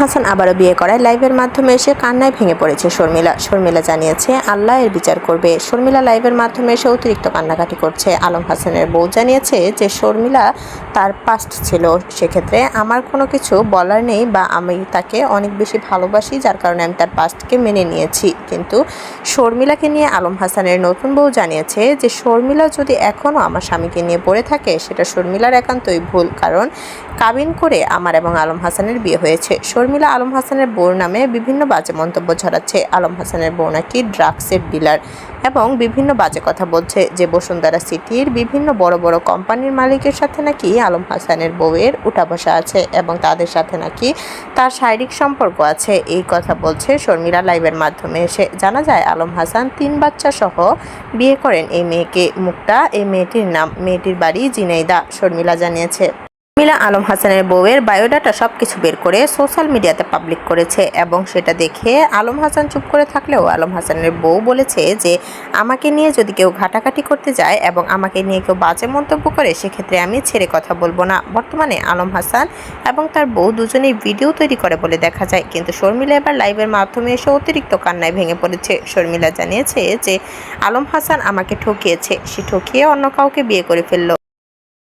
হাসান আবারও বিয়ে করায় লাইভের মাধ্যমে এসে কান্নায় ভেঙে পড়েছে শর্মিলা। শর্মিলা জানিয়েছে, আল্লাহ এর বিচার করবে। শর্মিলা লাইভের মাধ্যমে এসে অতিরিক্ত কান্নাকাটি করছে। আলম হাসানের বউ জানিয়েছে যে, শর্মিলা তার পাস্ট ছিল। সেক্ষেত্রে আমার কোনো কিছু বলার নেই বা আমি তাকে অনেক বেশি ভালোবাসি, যার কারণে আমি তার পাস্টকে মেনে নিয়েছি। কিন্তু শর্মিলাকে নিয়ে আলম হাসানের নতুন বউ জানিয়েছে যে, শর্মিলা যদি এখনও আমার স্বামীকে নিয়ে পড়ে থাকে, সেটা শর্মিলার একান্তই ভুল, কারণ কাবিন করে আমার এবং আলম হাসানের বিয়ে হয়েছে। শর্মিলা আলম হাসানের বউর নামে বিভিন্ন বাজে মন্তব্য ছড়াচ্ছে। আলম হাসানের বউ নাকি ড্রাগসের ডিলার এবং বিভিন্ন বাজে কথা বলছে। যে বসুন্ধরা সিটির বিভিন্ন বড় বড় কোম্পানির মালিকের সাথে নাকি আলম হাসানের বউয়ের উঠা বসা আছে এবং তাদের সাথে নাকি তার শারীরিক সম্পর্ক আছে। এই কথা বলছে শর্মিলা লাইভের মাধ্যমে এসে। জানা যায়, আলম হাসান তিন বাচ্চা সহ বিয়ে করেন এই মেয়েকে। মুক্তা, এই মেয়েটির নাম, মেয়েটির বাড়ি জিনাইদা, শর্মিলা জানিয়েছে। মিলা আলম হাসানের বউয়ের বায়োডাটা সব কিছু বের করে সোশ্যাল মিডিয়াতে পাবলিক করেছে এবং সেটা দেখে আলম হাসান চুপ করে থাকলেও আলম হাসানের বউ বলেছে যে, আমাকে নিয়ে যদি কেউ ঘাটাঘাটি করতে যায় এবং আমাকে নিয়ে কেউ বাজে মন্তব্য করে, সেক্ষেত্রে আমি ছেড়ে কথা বলব না। বর্তমানে আলম হাসান এবং তার বউ দুজনেই ভিডিও তৈরি করে বলে দেখা যায়। কিন্তু শর্মিলা এবার লাইভের মাধ্যমে এসে অতিরিক্ত কান্নায় ভেঙে পড়েছে। শর্মিলা জানিয়েছে যে, আলম হাসান আমাকে ঠকিয়েছে। সে ঠকিয়ে অন্য কাউকে বিয়ে করে ফেলল।